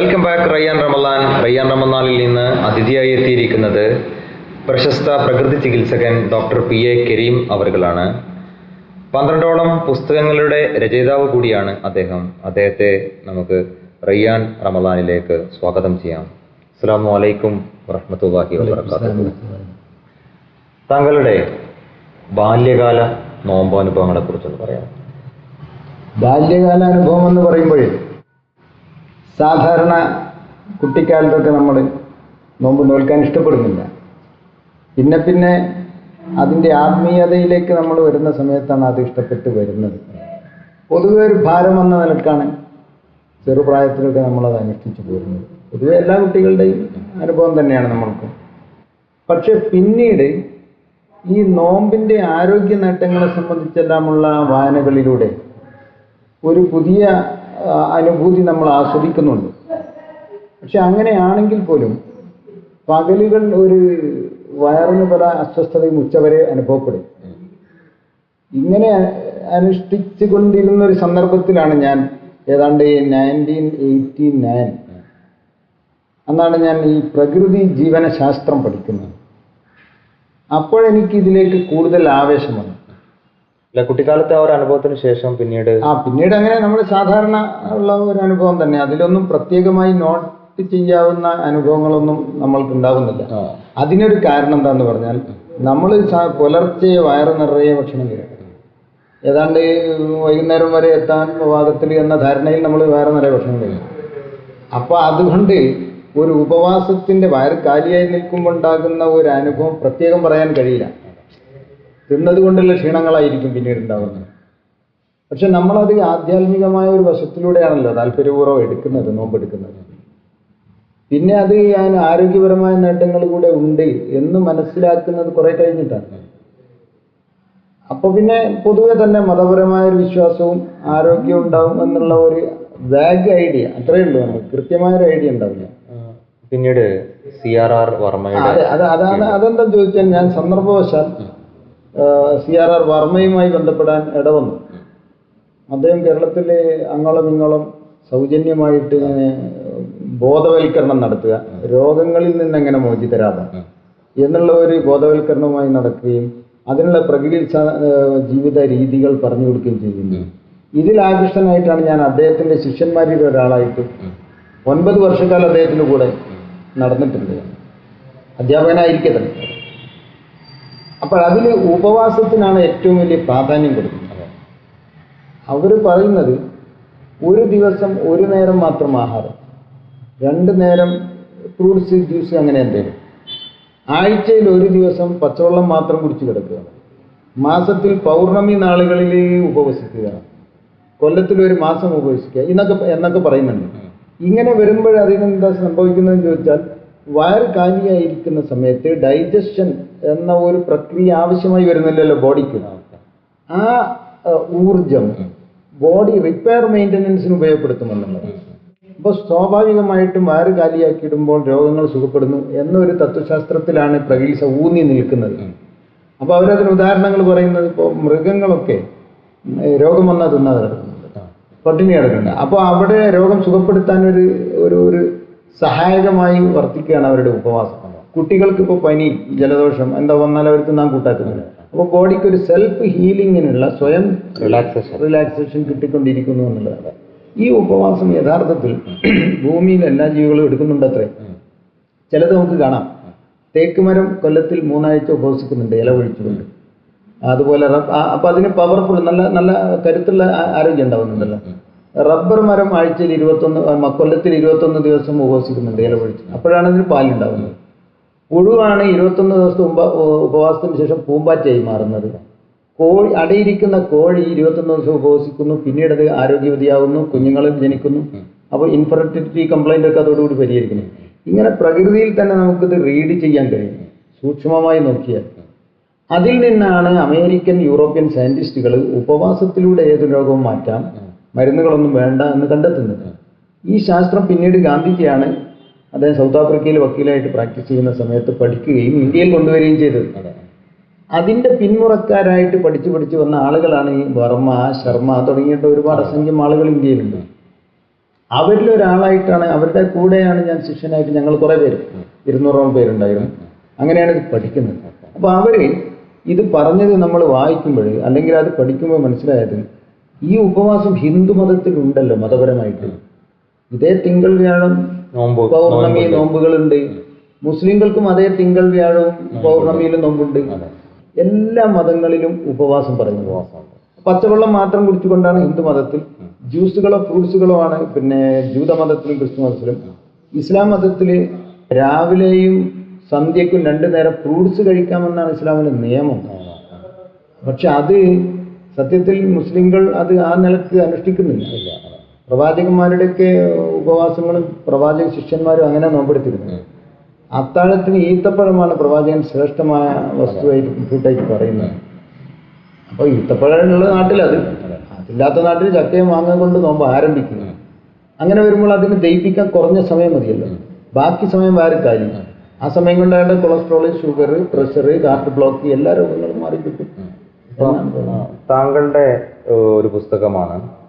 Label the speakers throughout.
Speaker 1: Welcome back Rayyan Ramalan Rayyan റമലാനിൽ നിന്ന് അതിഥിയായി എത്തിയിരിക്കുന്നത് പ്രശസ്ത പ്രകൃതി ചികിത്സകൻ ഡോക്ടർ പി എ കരീം അവർകളാണ് പന്ത്രണ്ടോളം പുസ്തകങ്ങളുടെ രചയിതാവ് കൂടിയാണ് അദ്ദേഹം. അദ്ദേഹത്തെ നമുക്ക് റയ്യാൻ റമലാനിലേക്ക് സ്വാഗതം ചെയ്യാം. അസ്സാം വലൈക്കും വറഹമത്തല്ലാഹി വബർക്കാത്തു താങ്കളുടെ ബാല്യകാല നോമ്പാനുഭവങ്ങളെ കുറിച്ചൊന്ന് പറയാം
Speaker 2: ബാല്യകാല അനുഭവം എന്ന് പറയുമ്പോൾ സാധാരണ കുട്ടിക്കാലത്തൊക്കെ നമ്മൾ നോമ്പ് നോൽക്കാൻ ഇഷ്ടപ്പെടുന്നില്ല. പിന്നെ പിന്നെ അതിന്റെ ആത്മീയതയിലേക്ക് നമ്മൾ വരുന്ന സമയത്താണ് അത് ഇഷ്ടപ്പെട്ട് വരുന്നത്. പൊതുവെ ഒരു ഭാരം എന്ന നിലക്കാണ് ചെറുപ്രായത്തിലൊക്കെ നമ്മളത് അനുഷ്ഠിച്ചു പോരുന്നത്. പൊതുവെ എല്ലാ കുട്ടികളുടെയും അനുഭവം തന്നെയാണ് നമ്മൾക്ക്. പക്ഷെ പിന്നീട് ഈ നോമ്പിന്റെ ആരോഗ്യ നേട്ടങ്ങളെ സംബന്ധിച്ചെല്ലാമുള്ള വായനകളിലൂടെ ഒരു പുതിയ അനുഭൂതി നമ്മൾ ആസ്വദിക്കുന്നുണ്ട്. പക്ഷെ അങ്ങനെയാണെങ്കിൽ പോലും പകലുകൾ ഒരു വയറിന് പല അസ്വസ്ഥതയും ഉച്ചവരെ അനുഭവപ്പെടും. ഇങ്ങനെ അനുഷ്ഠിച്ചു കൊണ്ടിരുന്ന ഒരു സന്ദർഭത്തിലാണ് ഞാൻ ഏതാണ്ട് നയന്റീൻ എയ്റ്റി നയൻ അന്നാണ് ഞാൻ ഈ പ്രകൃതി ജീവനശാസ്ത്രം പഠിക്കുന്നത്. അപ്പോഴെനിക്ക് ഇതിലേക്ക് കൂടുതൽ ആവേശം വന്നു.
Speaker 1: അല്ല കുട്ടിക്കാലത്തെ ആ ഒരു അനുഭവത്തിന് ശേഷം പിന്നീട്
Speaker 2: ആ പിന്നീട് അങ്ങനെ നമ്മൾ സാധാരണ ഉള്ള ഒരു അനുഭവം തന്നെ. അതിലൊന്നും പ്രത്യേകമായി നോട്ട് ചെയ്യാവുന്ന അനുഭവങ്ങളൊന്നും നമ്മൾക്ക്
Speaker 1: ഉണ്ടാകുന്നില്ല.
Speaker 2: അതിനൊരു കാരണം എന്താന്ന് പറഞ്ഞാൽ നമ്മൾ പുലർച്ചെ വയറ് നിറയെ ഭക്ഷണം കഴിക്കും ഏതാണ്ട് വൈകുന്നേരം വരെ എത്താൻ പാകത്തിൽ എന്ന ധാരണയിൽ നമ്മൾ വയറ് നിറയെ ഭക്ഷണം കഴിക്കും അപ്പോൾ അതുകൊണ്ട് ഒരു ഉപവാസത്തിന്റെ വയറ് കാലിയായി നിൽക്കുമ്പോൾ ഉണ്ടാകുന്ന ഒരു അനുഭവം പ്രത്യേകം പറയാൻ കഴിയില്ല. തിന്നത് കൊണ്ടുള്ള ക്ഷീണങ്ങളായിരിക്കും പിന്നീട് ഉണ്ടാകുന്നത് പക്ഷെ നമ്മളത് ആധ്യാത്മികമായ ഒരു വശത്തിലൂടെയാണല്ലോ താല്പര്യപൂർവം എടുക്കുന്നത് നോമ്പെടുക്കുന്നത്. പിന്നെ അത് ഞാൻ ആരോഗ്യപരമായ നേട്ടങ്ങൾ കൂടെ ഉണ്ട് എന്ന് മനസ്സിലാക്കുന്നത് കുറെ കഴിഞ്ഞിട്ടാണ്. അപ്പൊ പിന്നെ പൊതുവെ തന്നെ മതപരമായ ഒരു വിശ്വാസവും ആരോഗ്യവും ഉണ്ടാവും എന്നുള്ള ഒരു വാഗ് ഐഡിയ അത്രയേ ഉള്ളൂ നമുക്ക്. കൃത്യമായ ഒരു ഐഡിയ ഉണ്ടാവില്ല.
Speaker 1: പിന്നീട് സി ആർ ആർ വർമ്മ
Speaker 2: അതെ അത് അതാണ് അതെന്താ ചോദിച്ചാൽ ഞാൻ സന്ദർഭവശാൽ സി ആർ ആർ വർമ്മയുമായി ബന്ധപ്പെടാൻ ഇടവന്നു. അദ്ദേഹം കേരളത്തിലെ അങ്ങോളം ഇങ്ങോളം സൗജന്യമായിട്ട് ബോധവൽക്കരണം നടത്തുക രോഗങ്ങളിൽ നിന്ന് എങ്ങനെ മോചിതരാകാം എന്നുള്ള ഒരു ബോധവൽക്കരണവുമായി നടക്കുകയും അതിനുള്ള പ്രകൃതി ജീവിത രീതികൾ പറഞ്ഞു കൊടുക്കുകയും ചെയ്യുന്നു. ഇതിൽ ആകൃഷ്ടനായിട്ടാണ് ഞാൻ അദ്ദേഹത്തിന്റെ ശിഷ്യന്മാരിൽ ഒരാളായിട്ട് ഒൻപത് വർഷക്കാലം അദ്ദേഹത്തിന്റെ കൂടെ നടന്നിട്ടുണ്ട്. അധ്യാപകനായിരിക്കെ തന്നെ അപ്പോൾ അതിൽ ഉപവാസത്തിനാണ് ഏറ്റവും വലിയ പ്രാധാന്യം കൊടുക്കുന്നത്. അവർ പറയുന്നത് ഒരു ദിവസം ഒരു നേരം മാത്രം ആഹാരം രണ്ട് നേരം ഫ്രൂട്ട്സ് ജ്യൂസ് അങ്ങനെ എന്തെങ്കിലും. ആഴ്ചയിൽ ഒരു ദിവസം പച്ചവെള്ളം മാത്രം കുടിച്ച് കിടക്കുക. മാസത്തിൽ പൗർണമി നാളുകളിൽ ഉപവസിക്കുക. കൊല്ലത്തിൽ ഒരു മാസം ഉപവസിക്കുക എന്നൊക്കെ എന്നൊക്കെ പറയുന്നുണ്ട്. ഇങ്ങനെ വരുമ്പോൾ അതിനെന്താ സംഭവിക്കുന്നതെന്ന് ചോദിച്ചാൽ വയറ് കാലിയായിരിക്കുന്ന സമയത്ത് ഡൈജഷൻ എന്ന ഒരു പ്രക്രിയ ആവശ്യമായി വരുന്നില്ലല്ലോ ബോഡിക്ക്. ആ ഊർജം ബോഡി റിപ്പയർ മെയിന്റനൻസിന് ഉപയോഗപ്പെടുത്തുമെന്നുള്ളത് അപ്പോൾ സ്വാഭാവികമായിട്ടും വയറ് കാലിയാക്കിയിടുമ്പോൾ രോഗങ്ങൾ സുഖപ്പെടുന്നു എന്നൊരു തത്വശാസ്ത്രത്തിലാണ് പ്രകീസ ഊന്നി നിൽക്കുന്നത്. അപ്പോൾ അവരതിന് ഉദാഹരണങ്ങൾ പറയുന്നത് ഇപ്പോൾ മൃഗങ്ങളൊക്കെ രോഗം വന്നാൽ തിന്നാതെ കിടക്കുന്നുണ്ട്. പട്ടിണി കിടക്കുന്നുണ്ട്. അപ്പോൾ അവിടെ രോഗം സുഖപ്പെടുത്താൻ ഒരു ഒരു ഒരു സഹായകമായി വർത്തിക്കുകയാണ് അവരുടെ ഉപവാസം. കുട്ടികൾക്ക് ഇപ്പോൾ പനി ജലദോഷം എന്താ വന്നാൽ അവർക്ക് നാം കൂട്ടാക്കുന്നുണ്ട് അപ്പോൾ ബോഡിക്ക് ഒരു സെൽഫ് ഹീലിങ്ങിനുള്ള സ്വയം
Speaker 1: റിലാക്സേഷൻ
Speaker 2: റിലാക്സേഷൻ കിട്ടിക്കൊണ്ടിരിക്കുന്നു എന്നുള്ളതാണ്. ഈ ഉപവാസം യഥാർത്ഥത്തിൽ ഭൂമിയിൽ എല്ലാ ജീവികളും എടുക്കുന്നുണ്ട് അത്രേ ചിലത് നമുക്ക് കാണാം. തേക്ക് മരം കൊല്ലത്തിൽ മൂന്നാഴ്ച ഉപവസിക്കുന്നുണ്ട് ഇല ഒഴിച്ചുകൊണ്ട്. അതുപോലെ റബ് ആ- അപ്പൊ അതിന് പവർഫുൾ നല്ല നല്ല കരുത്തുള്ള ആരോഗ്യം ഉണ്ടാവുന്നുണ്ടല്ലോ. റബ്ബർ മരം ആഴ്ചയിൽ ഇരുപത്തൊന്ന് കൊല്ലത്തിൽ ഇരുപത്തൊന്ന് ദിവസം ഉപവസിക്കുന്നുണ്ട് ഇല ഒഴിച്ച്. അപ്പോഴാണ് അതിന് പാലുണ്ടാവുന്നത്. പുഴുവാണ് ഇരുപത്തൊന്ന് ദിവസത്തെ ഉപ ഉപവാസത്തിന് ശേഷം പൂമ്പാറ്റയായി മാറുന്നത്. കോഴി അടയിരിക്കുന്ന കോഴി ഇരുപത്തൊന്ന് ദിവസം ഉപവസിക്കുന്നു പിന്നീട് അത് ആരോഗ്യവതിയാവുന്നു കുഞ്ഞുങ്ങൾ ജനിക്കുന്നു. അപ്പോൾ ഇൻഫെർട്ടിലിറ്റി കംപ്ലൈന്റ് ഒക്കെ അതോടുകൂടി പരിഹരിക്കുന്നു. ഇങ്ങനെ പ്രകൃതിയിൽ തന്നെ നമുക്കിത് റീഡ് ചെയ്യാൻ കഴിയും. സൂക്ഷ്മമായി നോക്കിയാൽ. അതിൽ നിന്നാണ് അമേരിക്കൻ യൂറോപ്യൻ സയന്റിസ്റ്റുകൾ ഉപവാസത്തിലൂടെ ഏത് രോഗവും മാറ്റാം മരുന്നുകളൊന്നും വേണ്ട എന്ന് കണ്ടെത്തുന്നത്. ഈ ശാസ്ത്രം പിന്നീട് ഗാന്ധിജിയാണ് അദ്ദേഹം സൗത്ത് ആഫ്രിക്കയിൽ വക്കീലായിട്ട് പ്രാക്ടീസ് ചെയ്യുന്ന സമയത്ത് പഠിക്കുകയും ഇന്ത്യയിൽ കൊണ്ടുവരികയും ചെയ്തത്. അതിന്റെ പിന്മുറക്കാരായിട്ട് പഠിച്ചു പഠിച്ചു വന്ന ആളുകളാണ് ഈ വർമ്മ ശർമ്മ തുടങ്ങിയിട്ട് ഒരുപാട് അസംഖ്യം ആളുകൾ ഇന്ത്യയിലുണ്ട്. അവരിൽ ഒരാളായിട്ടാണ് അവരുടെ കൂടെയാണ് ഞാൻ ശിഷ്യനായിട്ട് ഞങ്ങൾ കുറേ പേര് ഇരുന്നൂറോളം പേരുണ്ടായിരുന്നു. അങ്ങനെയാണ് ഇത് പഠിക്കുന്നത്. അപ്പോൾ അവർ ഇത് പറഞ്ഞത് നമ്മൾ വായിക്കുമ്പോൾ അല്ലെങ്കിൽ അത് പഠിക്കുമ്പോൾ മനസ്സിലായത് ഈ ഉപവാസം ഹിന്ദു മതത്തിലുണ്ടല്ലോ മതപരമായിട്ട്. ഇതേ തിങ്കൾ വ്യാഴം
Speaker 1: നോമ്പ്
Speaker 2: പൗർണമി നോമ്പുകളുണ്ട്. മുസ്ലിങ്ങൾക്കും അതേ തിങ്കൾ വ്യാഴവും പൗർണമിയിലും നോമ്പുണ്ട്. എല്ലാ മതങ്ങളിലും ഉപവാസം പറയുന്നു
Speaker 1: ഉപവാസം
Speaker 2: പച്ചവെള്ളം മാത്രം കുടിച്ചുകൊണ്ടാണ് ഹിന്ദു മതത്തിൽ. ജ്യൂസുകളോ ഫ്രൂട്ട്സുകളോ ആണ് പിന്നെ ജൂത മതത്തിലും ക്രിസ്തു മതത്തിലും. ഇസ്ലാം മതത്തിൽ രാവിലെയും സന്ധ്യയ്ക്കും രണ്ടു നേരം ഫ്രൂട്ട്സ് കഴിക്കാമെന്നാണ് ഇസ്ലാമിന്റെ നിയമം. പക്ഷെ അത് സത്യത്തിൽ മുസ്ലിങ്ങൾ അത് ആ നിലയ്ക്ക് അനുഷ്ഠിക്കുന്നില്ല. പ്രവാചകന്മാരുടെയൊക്കെ ഉപവാസങ്ങളും പ്രവാചക ശിഷ്യന്മാരും അങ്ങനെ നോമ്പെടുത്തിരുന്നു. അത്താഴത്തിന് ഈത്തപ്പഴമാണ് പ്രവാചകൻ ശ്രേഷ്ഠമായ വസ്തുവായിട്ട് ഫുഡായിട്ട് പറയുന്നത്. അപ്പോൾ ഈത്തപ്പഴമുള്ള നാട്ടിലത് അതില്ലാത്ത നാട്ടിൽ ചക്കയും വാങ്ങാൻ കൊണ്ട് നോമ്പ് ആരംഭിക്കുന്നു. അങ്ങനെ വരുമ്പോൾ അതിന് ദയിപ്പിക്കാൻ കുറഞ്ഞ സമയം മതിയല്ലോ. ബാക്കി സമയം വേറെ കാര്യം. ആ സമയം കൊണ്ട് അയാളുടെ cholesterol sugar pressure heart block എല്ലാ രോഗങ്ങളും
Speaker 1: മാറി
Speaker 2: കിട്ടും
Speaker 1: താങ്കളുടെ ഒരു പുസ്തകമാണ്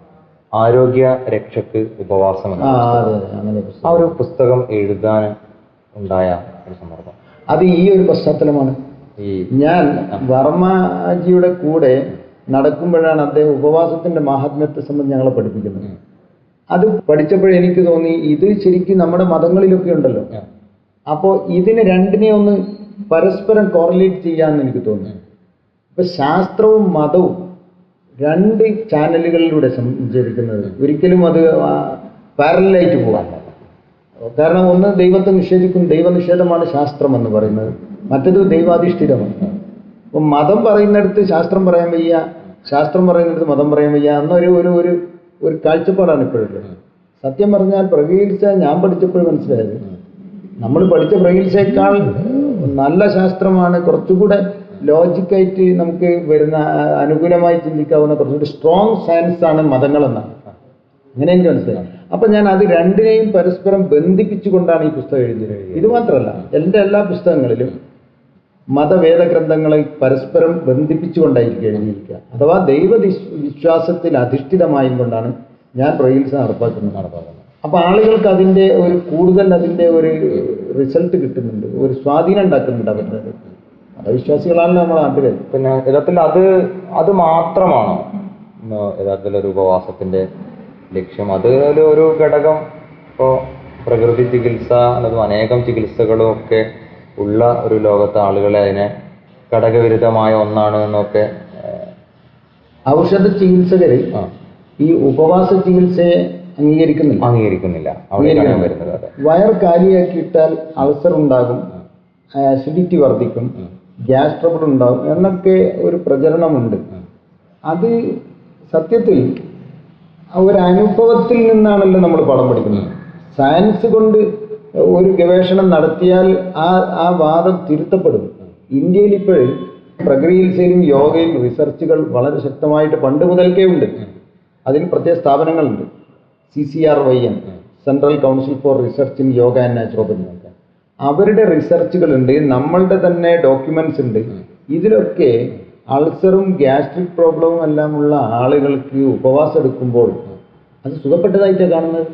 Speaker 1: ആരോഗ്യ രക്ഷക്ക് ഉപവാസം എന്ന
Speaker 2: ആ
Speaker 1: പുസ്തകം.
Speaker 2: അതെ അതെ അങ്ങനെ പുസ്തകം.
Speaker 1: ആ ഒരു പുസ്തകം എഴുതാൻ ഉണ്ടായ ഒരു സന്ദർഭം
Speaker 2: അത് ഈ ഒരു പശ്ചാത്തലമാണ്.
Speaker 1: ഈ
Speaker 2: ഞാൻ വർമ്മജിയുടെ കൂടെ നടക്കുമ്പോഴാണ് അദ്ദേഹം ഉപവാസത്തിന്റെ മഹാത്മ്യത്തെ സംബന്ധിച്ച് ഞങ്ങളെ പഠിപ്പിക്കുന്നത്. അത് പഠിച്ചപ്പോഴേ എനിക്ക് തോന്നി ഇത് ശരിക്കും നമ്മുടെ മതങ്ങളിലൊക്കെ ഉണ്ടല്ലോ.
Speaker 1: ആ,
Speaker 2: അപ്പോൾ ഇതിനെ രണ്ടിനെ ഒന്ന് പരസ്പരം കോറിലേറ്റ് ചെയ്യാമെന്ന് എനിക്ക് തോന്നി. ഇപ്പൊ ശാസ്ത്രവും മതവും രണ്ട് ചാനലുകളിലൂടെ സഞ്ചരിക്കുന്നത് ഒരിക്കലും അത് പാരലായിട്ട് പോകാൻ കാരണം ഒന്ന് ദൈവത്തെ നിഷേധിക്കും ദൈവനിഷേധമാണ് ശാസ്ത്രം എന്ന് പറയുന്നത്. മറ്റത് ദൈവാധിഷ്ഠിതമാണ്. അപ്പം മതം പറയുന്നിടത്ത് ശാസ്ത്രം പറയാൻ വയ്യ ശാസ്ത്രം പറയുന്നിടത്ത് മതം പറയാൻ വയ്യ എന്നൊരു ഒരു ഒരു ഒരു കാഴ്ചപ്പാടാണ് ഇപ്പോഴുള്ളത് സത്യം പറഞ്ഞാൽ പ്രകീർച്ച ഞാൻ പഠിച്ചപ്പോൾ മനസ്സിലായത് നമ്മൾ പഠിച്ച പ്രകീർച്ചയേക്കാൾ നല്ല ശാസ്ത്രമാണ് കുറച്ചുകൂടെ ലോജിക്കായിട്ട് നമുക്ക് വരുന്ന അനുകൂലമായി ചിന്തിക്കാവുന്ന കുറച്ചുകൂടി സ്ട്രോങ് സയൻസ് ആണ് മതങ്ങളെന്നാണ്. അങ്ങനെ എനിക്ക് മനസ്സിലായി. അപ്പൊ ഞാൻ അത് രണ്ടിനെയും പരസ്പരം ബന്ധിപ്പിച്ചുകൊണ്ടാണ് ഈ പുസ്തകം എഴുതിയത്. ഇത് മാത്രമല്ല എന്റെ എല്ലാ പുസ്തകങ്ങളിലും മതവേദ ഗ്രന്ഥങ്ങളെ പരസ്പരം ബന്ധിപ്പിച്ചുകൊണ്ടായിരിക്കും എഴുതിയിരിക്കുക. അഥവാ ദൈവ വിശ്- വിശ്വാസത്തിൽ അധിഷ്ഠിതമായും കൊണ്ടാണ് ഞാൻ പ്രൊയിൽസ് നടപ്പാക്കുന്നത്.
Speaker 1: നടപ്പാക്കുന്നത്
Speaker 2: അപ്പൊ ആളുകൾക്ക് അതിന്റെ ഒരു കൂടുതൽ അതിന്റെ ഒരു റിസൾട്ട് കിട്ടുന്നുണ്ട് ഒരു സ്വാധീനം ഉണ്ടാക്കുന്നുണ്ട് അവരുടെ നമ്മൾ നമ്മുടെ നാട്ടുകാർ
Speaker 1: പിന്നെ യഥാർത്ഥത്തിൽ അത് അത് മാത്രമാണോ? യഥാർത്ഥത്തിൽ ഒരു ഉപവാസത്തിന്റെ ലക്ഷ്യം. അത് ഒരു ഒരു ഘടകം ഇപ്പോൾ പ്രകൃതി ചികിത്സ എന്നതും അനേകം ചികിത്സകളും ഒക്കെ ഉള്ള ഒരു ലോകത്തെ ആളുകളെ അതിനെ ഘടകവിരുദ്ധമായ ഒന്നാണ് എന്നൊക്കെ
Speaker 2: ഔഷധ ചികിത്സകര് ഈ ഉപവാസ ചികിത്സയെ അംഗീകരിക്കുന്നില്ല.
Speaker 1: അംഗീകരിക്കുന്നില്ല. വരുന്നത്
Speaker 2: വയർ കാലിയാക്കിയിട്ടാൽ അൾസർ ഉണ്ടാകും. അസിഡിറ്റി വർദ്ധിക്കും. ഗ്യാസ് ട്രബിൾ ഉണ്ടാകും എന്നൊക്കെ ഒരു പ്രചരണമുണ്ട്. അത് സത്യത്തിൽ ഒരു അനുഭവത്തിൽ നിന്നാണല്ലോ നമ്മൾ പാഠം പഠിക്കുന്നത്. സയൻസ് കൊണ്ട് ഒരു ഗവേഷണം നടത്തിയാൽ ആ ആ വാദം തിരുത്തപ്പെടും. ഇന്ത്യയിൽ ഇപ്പോഴും പ്രക്രിയയിലും യോഗയിൽ റിസർച്ചുകൾ വളരെ ശക്തമായിട്ട് പണ്ട് മുതൽക്കേ ഉണ്ട്. അതിന് പ്രത്യേക സ്ഥാപനങ്ങളുണ്ട്. C C R Y M central council for research in yoga and naturopathy. അവരുടെ റിസർച്ചുകളുണ്ട് നമ്മളുടെ തന്നെ ഡോക്യുമെന്റ്സ് ഉണ്ട്. ഇതിലൊക്കെ അൾസറും ഗ്യാസ്ട്രിക് പ്രോബ്ലവും എല്ലാം ഉള്ള ആളുകൾക്ക് ഉപവാസം എടുക്കുമ്പോൾ അത് സുഖപ്പെട്ടതായിട്ടാണ് കാണുന്നത്.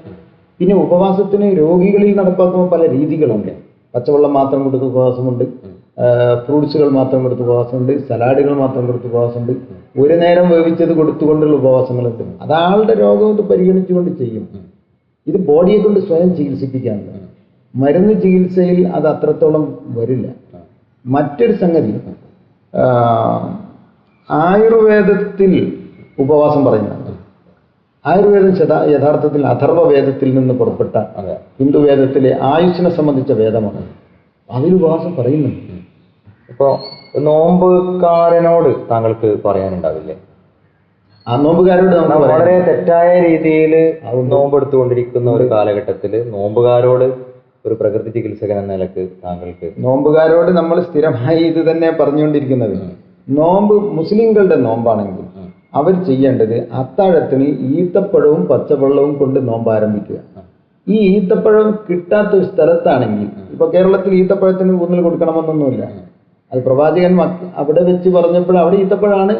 Speaker 2: പിന്നെ ഉപവാസത്തിന് രോഗികളിൽ നടപ്പാക്കുമ്പോൾ പല രീതികളുണ്ട്. പച്ചവെള്ളം മാത്രം കൊടുത്ത് ഉപവാസമുണ്ട്. ഫ്രൂട്ട്സുകൾ മാത്രം കൊടുത്ത് ഉപവാസമുണ്ട്. സലാഡുകൾ മാത്രം കൊടുത്ത് ഉപവാസമുണ്ട്. ഒരു നേരം വേവിച്ചത് കൊടുത്തുകൊണ്ടുള്ള ഉപവാസങ്ങളുണ്ട്. അത് ആളുടെ രോഗം ഇത് പരിഗണിച്ചുകൊണ്ട് ചെയ്യും. ഇത് ബോഡിയെ കൊണ്ട് സ്വയം ചികിത്സിപ്പിക്കാനുണ്ട്. മരുന്ന് ചികിത്സയിൽ അത് അത്രത്തോളം വരില്ല. മറ്റൊരു സംഗതി ആയുർവേദത്തിൽ ഉപവാസം പറയുന്നുണ്ട്. ആയുർവേദം യഥാ- യഥാർത്ഥത്തിൽ അഥർവ വേദത്തിൽ നിന്ന് പുറപ്പെട്ട ഹിന്ദു വേദത്തിലെ ആയുസ്സിനെ സംബന്ധിച്ച വേദമാണ്. അതിൽ ഉപവാസം പറയുന്നുണ്ട്.
Speaker 1: ഇപ്പോൾ നോമ്പുകാരനോട് താങ്കൾക്ക് പറയാനുണ്ടാവില്ലേ?
Speaker 2: ആ നോമ്പുകാരോട്
Speaker 1: വളരെ തെറ്റായ രീതിയിൽ നോമ്പെടുത്തുകൊണ്ടിരിക്കുന്ന ഒരു കാലഘട്ടത്തിൽ നോമ്പുകാരോട് ഒരു പ്രകൃതി ചികിത്സകൻ എന്ന നിലയ്ക്ക് താങ്കൾക്ക്
Speaker 2: നോമ്പുകാരോട് നമ്മൾ സ്ഥിരമായി ഇത് തന്നെ പറഞ്ഞുകൊണ്ടിരിക്കുന്നത്. നോമ്പ് മുസ്ലിങ്ങളുടെ നോമ്പാണെങ്കിൽ അവർ ചെയ്യേണ്ടത് അത്താഴത്തിന് ഈത്തപ്പഴവും പച്ചവെള്ളവും കൊണ്ട് നോമ്പ് ആരംഭിക്കുക ഈ ഈത്തപ്പഴം കിട്ടാത്ത ഒരു സ്ഥലത്താണെങ്കിൽ ഇപ്പൊ കേരളത്തിൽ ഈത്തപ്പഴത്തിന് ഊന്നൽ കൊടുക്കണമെന്നൊന്നുമില്ല. അത് പ്രവാചകൻ അവിടെ വെച്ച് പറഞ്ഞപ്പോൾ അവിടെ
Speaker 1: ഇട്ടപ്പോഴാണ്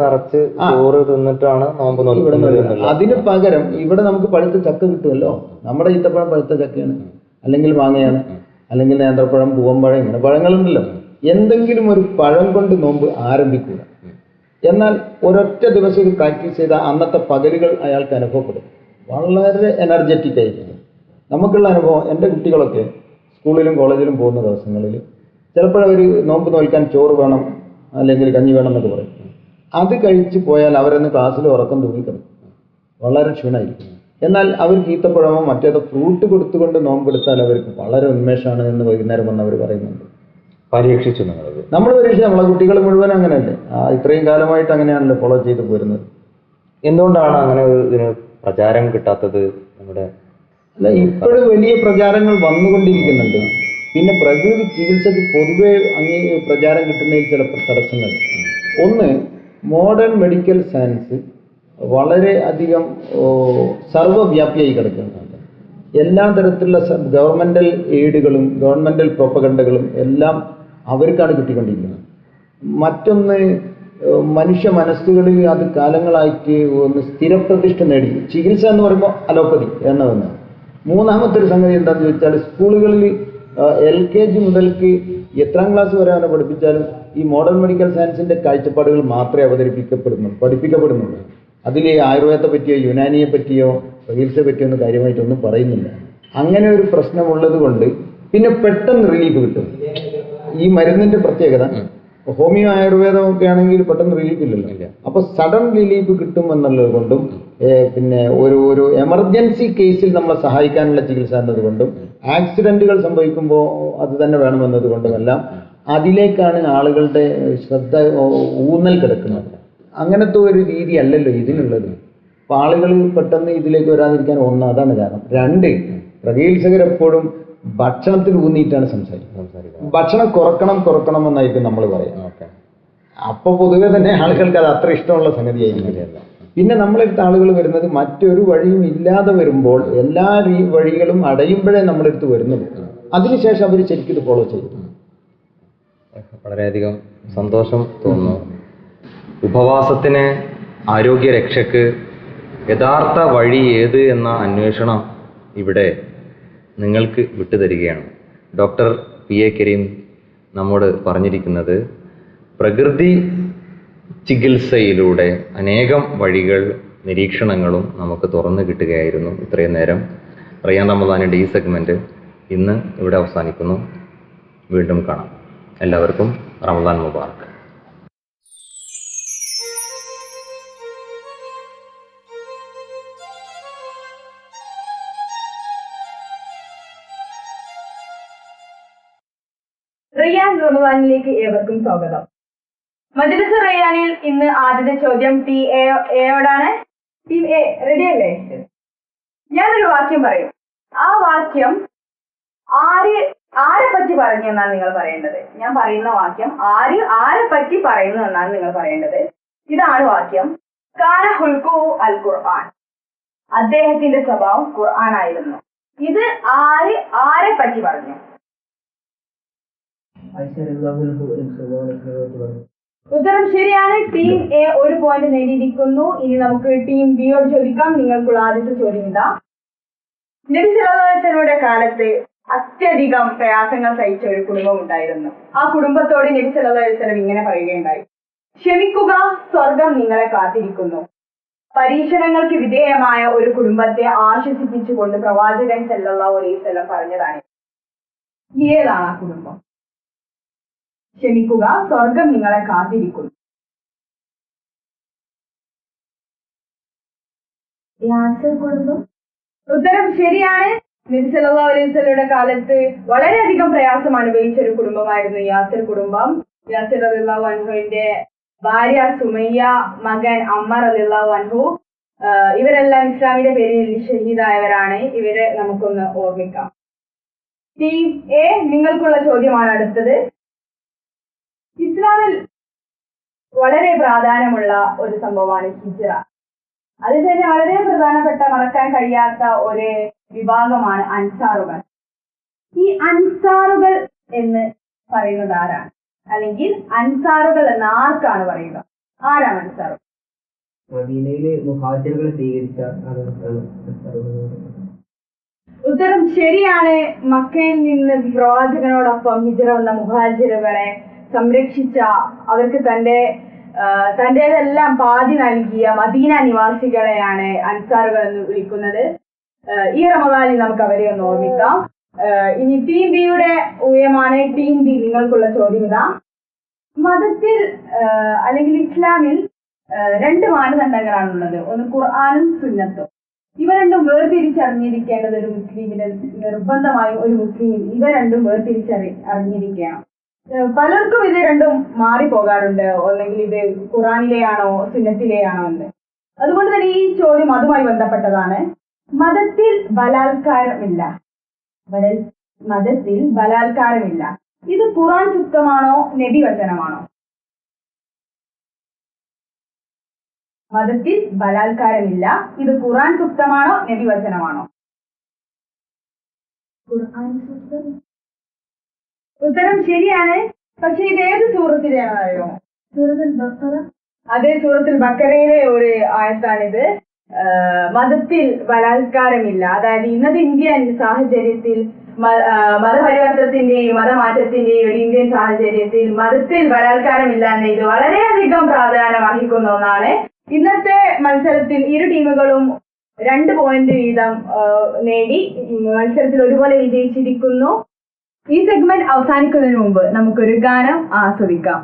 Speaker 1: നിറച്ച് ചോറ് തിന്നിട്ടാണ് നോമ്പ് നോക്കുന്നത്
Speaker 2: അതിന് പകരം ഇവിടെ നമുക്ക് പഴുത്ത ചക്ക കിട്ടുമല്ലോ. നമ്മുടെ ഈത്തപ്പഴം പഴുത്ത ചക്കയാണ്. അല്ലെങ്കിൽ മാങ്ങയാണ്. അല്ലെങ്കിൽ നേന്ത്രപ്പഴം പൂവമ്പഴം ഇങ്ങനെ പഴങ്ങളുണ്ടല്ലോ. എന്തെങ്കിലും ഒരു പഴം കൊണ്ട് നോമ്പ് ആരംഭിക്കുക. എന്നാൽ ഒരൊറ്റ ദിവസം പ്രാക്ടീസ് ചെയ്ത അന്നത്തെ പകലുകൾ അയാൾക്ക് അനുഭവപ്പെടും. വളരെ എനർജറ്റിക് ആയിരിക്കും. നമുക്കുള്ള അനുഭവം എന്റെ കുട്ടികളൊക്കെ സ്കൂളിലും കോളേജിലും പോകുന്ന ദിവസങ്ങളിൽ ചിലപ്പോഴവർ നോമ്പ് നോൽക്കാൻ ചോറ് വേണം അല്ലെങ്കിൽ കഞ്ഞി വേണം എന്നൊക്കെ പറയും. അത് കഴിച്ച് പോയാൽ അവരെന്ന് ക്ലാസ്സിൽ ഉറക്കം തൂങ്ങിക്കിടക്കും വളരെ ക്ഷീണമായിരിക്കും എന്നാൽ അവർക്ക് ഈത്തപ്പഴമോ മറ്റേതോ ഫ്രൂട്ട് കൊടുത്തുകൊണ്ട് നോമ്പെടുത്താൽ അവർക്ക് വളരെ ഉന്മേഷമാണ് എന്ന് വൈകുന്നേരം വന്ന് അവർ പറയുന്നുണ്ട്.
Speaker 1: പരീക്ഷിച്ചു നിങ്ങളത്.
Speaker 2: നമ്മൾ പരീക്ഷിച്ചു നമ്മളെ കുട്ടികൾ മുഴുവൻ അങ്ങനെയല്ലേ? ആ ഇത്രയും കാലമായിട്ട് അങ്ങനെയാണല്ലോ ഫോളോ ചെയ്ത് പോരുന്നത്.
Speaker 1: എന്തുകൊണ്ടാണ് അങ്ങനെ ഒരു ഇതിന് പ്രചാരം കിട്ടാത്തത് നമ്മുടെ
Speaker 2: അല്ല ഇപ്പോഴും വലിയ പ്രചാരങ്ങൾ വന്നുകൊണ്ടിരിക്കുന്നുണ്ട്. പിന്നെ പ്രകൃതി ചികിത്സക്ക് പൊതുവെ അങ്ങേ പ്രചാരം കിട്ടുന്നതിൽ ചില തടസ്സങ്ങൾ. ഒന്ന് മോഡേൺ മെഡിക്കൽ സയൻസ് വളരെ അധികം സർവവ്യാപിയായി കിടക്കുന്നുണ്ട്. എല്ലാ തരത്തിലുള്ള ഗവൺമെന്റൽ എയ്ഡുകളും ഗവൺമെന്റൽ പ്രൊപ്പഗണ്ടകളും എല്ലാം അവർക്കാണ് കിട്ടിക്കൊണ്ടിരിക്കുന്നത്. മറ്റൊന്ന് മനുഷ്യ മനസ്സുകളിൽ അത് കാലങ്ങളായിട്ട് ഒന്ന് സ്ഥിരപ്രതിഷ്ഠ നേടി. ചികിത്സ എന്ന് പറയുമ്പോൾ അലോപ്പതി എന്നതൊന്ന് മൂന്നാമത്തെ ഒരു സംഗതി എന്താണെന്ന് ചോദിച്ചാൽ സ്കൂളുകളിൽ എൽ കെ ജി മുതൽക്ക് എത്രാം ക്ലാസ് വരെ അവനെ പഠിപ്പിച്ചാലും ഈ മോഡേൺ മെഡിക്കൽ സയൻസിന്റെ കാഴ്ചപ്പാടുകൾ മാത്രമേ അവതരിപ്പിക്കപ്പെടുന്നു പഠിപ്പിക്കപ്പെടുന്നുള്ളൂ. അതിൽ ആയുർവേദത്തെ പറ്റിയോ യുനാനിയെ പറ്റിയോ ചികിത്സയെ പറ്റിയോ ഒന്നും കാര്യമായിട്ടൊന്നും പറയുന്നില്ല. അങ്ങനെ ഒരു പ്രശ്നമുള്ളത് കൊണ്ട് പിന്നെ പെട്ടെന്ന് റിലീഫ് കിട്ടും. ഈ മരുന്നിന്റെ പ്രത്യേകത ഹോമിയോ ആയുർവേദം ഒക്കെ ആണെങ്കിൽ പെട്ടെന്ന് റിലീഫ് ഇല്ലല്ലോ. അപ്പോൾ സഡൻ റിലീഫ് കിട്ടും എന്നുള്ളത് കൊണ്ടും പിന്നെ ഒരു ഒരു എമർജൻസി കേസിൽ നമ്മളെ സഹായിക്കാനുള്ള ചികിത്സ എന്നതുകൊണ്ടും ആക്സിഡന്റുകൾ സംഭവിക്കുമ്പോൾ അത് തന്നെ വേണമെന്നത് കൊണ്ടുമെല്ലാം അതിലേക്കാണ് ആളുകളുടെ ശ്രദ്ധ ഊന്നൽ കിടക്കുന്നത്. അങ്ങനത്തെ ഒരു രീതി അല്ലല്ലോ ഇതിനുള്ളത്. അപ്പൊ ആളുകൾ പെട്ടെന്ന് ഇതിലേക്ക് വരാതിരിക്കാൻ ഒന്ന് അതാണ് കാരണം. രണ്ട് പ്രകീത്സകരെപ്പോഴും ഭക്ഷണത്തിൽ ഊന്നിയിട്ടാണ് സംസാരിക്കുന്നത്. ഭക്ഷണം കുറക്കണം കുറക്കണം എന്നായിരിക്കും നമ്മൾ പറയാം
Speaker 1: അപ്പോൾ
Speaker 2: അപ്പൊ പൊതുവെ തന്നെ ആളുകൾക്ക് അത് അത്ര ഇഷ്ടമുള്ള സംഗതിയായിരിക്കില്ല. പിന്നെ നമ്മളെടുത്ത് ആളുകൾ വരുന്നത് മറ്റൊരു വഴിയും ഇല്ലാതെ വരുമ്പോൾ എല്ലാ വഴികളും അടയുമ്പോഴേ നമ്മളെടുത്ത് വരുന്നുള്ളൂ. അതിനുശേഷം അവർ ശരിക്കും ഇത് ഫോളോ ചെയ്യും.
Speaker 1: വളരെയധികം സന്തോഷം തോന്നുന്നു. ഉപവാസത്തിന് ആരോഗ്യരക്ഷയ്ക്ക് യഥാർത്ഥ വഴി ഏത് എന്ന അന്വേഷണം ഇവിടെ നിങ്ങൾക്ക് വിട്ടുതരികയാണ്. ഡോക്ടർ പി എ കരീം നമ്മോട് പറഞ്ഞിരിക്കുന്നത് പ്രകൃതി ചികിത്സയിലൂടെ അനേകം വഴികൾ നിരീക്ഷണങ്ങളും നമുക്ക് തുറന്നു കിട്ടുകയായിരുന്നു ഇത്രയും നേരം. റയ്യാൻ റമദാനിന്റെ ഈ സെഗ്മെന്റ് ഇന്ന് ഇവിടെ അവസാനിക്കുന്നു. വീണ്ടും കാണാം. എല്ലാവർക്കും റമദാൻ മുബാറക്ക്
Speaker 3: റിയാൻ റമദാനിലേക്ക് ഏവർക്കും സ്വാഗതം. മജ്ലിസ് റയ്യാനിൽ ഇന്ന് ആദ്യത്തെ ചോദ്യം ടി എയോടാണ് ടി എ റെഡി അല്ലേ? ഞാനൊരു വാക്യം പറയും. ആ വാക്യം ആര് ആരെ പറ്റി പറഞ്ഞു എന്നാണ് നിങ്ങൾ പറയേണ്ടത്? ഞാൻ പറയുന്ന വാക്യം ആര് ആരെ പറ്റി പറയുന്നു എന്നാണ് നിങ്ങൾ പറയേണ്ടത്. ഇതാണ് വാക്യം. കാന ഹുൽക്കു അൽ ഖുർആൻ. അദ്ദേഹത്തിന്റെ സ്വഭാവം ഖുർആൻ ആയിരുന്നു. ഇത് ആര് ആരെ പറ്റി പറഞ്ഞു? ഉത്തരം ശരിയാണ്. ടീം എ ഒരു പോയിന്റ് നേടിയിരിക്കുന്നു. ഇനി നമുക്ക് ടീം ബി ബിയോട് ചോദിക്കാം. നിങ്ങൾക്കുള്ള ആദ്യത്തെ ചോദ്യം ഇതാ. നബി കാലത്ത് അത്യധികം പ്രയാസങ്ങൾ സഹിച്ച ഒരു കുടുംബം ഉണ്ടായിരുന്നു. ആ കുടുംബത്തോട് നബി ഇങ്ങനെ പറയുകയുണ്ടായി. ക്ഷമിക്കുക സ്വർഗം നിങ്ങളെ കാത്തിരിക്കുന്നു. പരീക്ഷണങ്ങൾക്ക് വിധേയമായ ഒരു കുടുംബത്തെ ആശ്വസിപ്പിച്ചുകൊണ്ട് പ്രവാചകൻ സല്ലല്ലാഹു അലൈഹി സ്ഥലം പറഞ്ഞതാണ്. ഏതാണ് ആ കുടുംബം? ക്ഷമിക്കുക സ്വർഗം നിങ്ങളെ കാത്തിരിക്കുന്നു. ഉത്തരം ശരിയാണ്. നബി സല്ലല്ലാഹു അലൈഹി വസല്ലമയുടെ കാലത്ത് വളരെയധികം പ്രയാസം അനുഭവിച്ച ഒരു കുടുംബമായിരുന്നു യാസർ കുടുംബം. യാസർ റളിയല്ലാഹു അൻഹുവിന്റെ ഭാര്യ സുമയ്യ മകൻ അമ്മർ റളിയല്ലാഹു അൻഹു ഇവരെല്ലാം ഇസ്ലാമിന്റെ പേരിൽ ഷഹീദായവരാണ്. ഇവരെ നമുക്കൊന്ന് ഓർമ്മിക്കാം. ടീം എ നിങ്ങൾക്കുള്ള ചോദ്യമാണ് അടുത്തത്. ഇസ്ലാമിൽ വളരെ പ്രാധാന്യമുള്ള ഒരു സംഭവമാണ് ഹിജറ. അതിൽ തന്നെ വളരെ പ്രധാനപ്പെട്ട മറക്കാൻ കഴിയാത്ത ഒരു വിഭാഗമാണ് അൻസാറുകൾ. ഈ അൻസാറുകൾ എന്ന് പറയുന്നത് ആരാണ്? അല്ലെങ്കിൽ അൻസാറുകൾ എന്ന് ആർക്കാണ് പറയുക? ആരാണ് അൻസാറുകൾ?
Speaker 4: മദീനയിലെ മുഹാജിറുകളെ സ്വീകരിച്ച.
Speaker 3: ഉത്തരം ശരിയാണ്. മക്കയിൽ നിന്ന് പ്രവാചകനോടൊപ്പം ഹിജറ വന്ന മുഹാജിറുകളെ സംരക്ഷിച്ച അവർക്ക് തന്റെ തന്റെതെല്ലാം പാതി നൽകിയ മദീന നിവാസികളെയാണ് അൻസാറുകൾ എന്ന് വിളിക്കുന്നത്. ഈ റമദാനിൽ നമുക്ക് അവരെ ഒന്ന് ഓർമ്മിക്കാം. ഇനി ടീം ബിയുടെ ഊയമാണ് ടീം ബി നിങ്ങൾക്കുള്ള ചോദ്യം ഇതാ. മതത്തിൽ അല്ലെങ്കിൽ ഇസ്ലാമിൽ രണ്ട് മാനദണ്ഡങ്ങളാണുള്ളത്. ഒന്ന് ഖുർആാനും സുന്നത്തും. ഇവ രണ്ടും വേർതിരിച്ചറിഞ്ഞിരിക്കേണ്ടത് ഒരു മുസ്ലിമിന് നിർബന്ധമായും ഒരു മുസ്ലിമിൽ ഇവ രണ്ടും വേർതിരിച്ചറി അറിഞ്ഞിരിക്കണം. പലർക്കും ഇത് രണ്ടും മാറിപ്പോകാറുണ്ട്. അല്ലെങ്കിൽ ഇത് ഖുറാനിലെയാണോ സുന്നത്തിലെയാണോ എന്ന്. അതുകൊണ്ട് തന്നെ ഈ ചോദ്യം അതുമായി ബന്ധപ്പെട്ടതാണ്. മതത്തിൽ ബലാത്കാരമില്ല. ബല- മതത്തിൽ ബലാത്കാരമില്ല. ഇത് ഖുറാൻ ചുക്തമാണോ നബി വചനമാണോ? മതത്തിൽ ബലാത്കാരമില്ല. ഇത് ഖുറാൻ സുക്തമാണോ നബി വചനമാണോ? ഖുർആൻ ഉത്തരം ശരിയാണ്. പക്ഷെ ഇത് ഏത് സൂറത്തിലെയാണ് അറിയോ സൂറത്തുൽ ബക്കറ അതേ സൂറത്തിൽ ബക്കറയിലെ ഒരു ആയത്താണിത്. മതത്തിൽ ബലാത്കാരമില്ല. അതായത് ഇന്നത്തെ ഇന്ത്യൻ സാഹചര്യത്തിൽ മതപരിവർത്തനത്തിന്റെയും മതമാറ്റത്തിന്റെയും ഒരു ഇന്ത്യൻ സാഹചര്യത്തിൽ മതത്തിൽ ബലാത്കാരമില്ല എന്ന ഇത് വളരെയധികം പ്രാധാന്യം അർഹിക്കുന്ന ഒന്നാണ്. ഇന്നത്തെ മത്സരത്തിൽ ഇരു ടീമുകളും രണ്ട് പോയിന്റ് വീതം നേടി മത്സരത്തിൽ ഒരുപോലെ വിജയിച്ചിരിക്കുന്നു. ഈ സെഗ്മെന്റ് അവസാനിക്കുന്നതിന് മുമ്പ് നമുക്കൊരു ഗാനം ആസ്വദിക്കാം.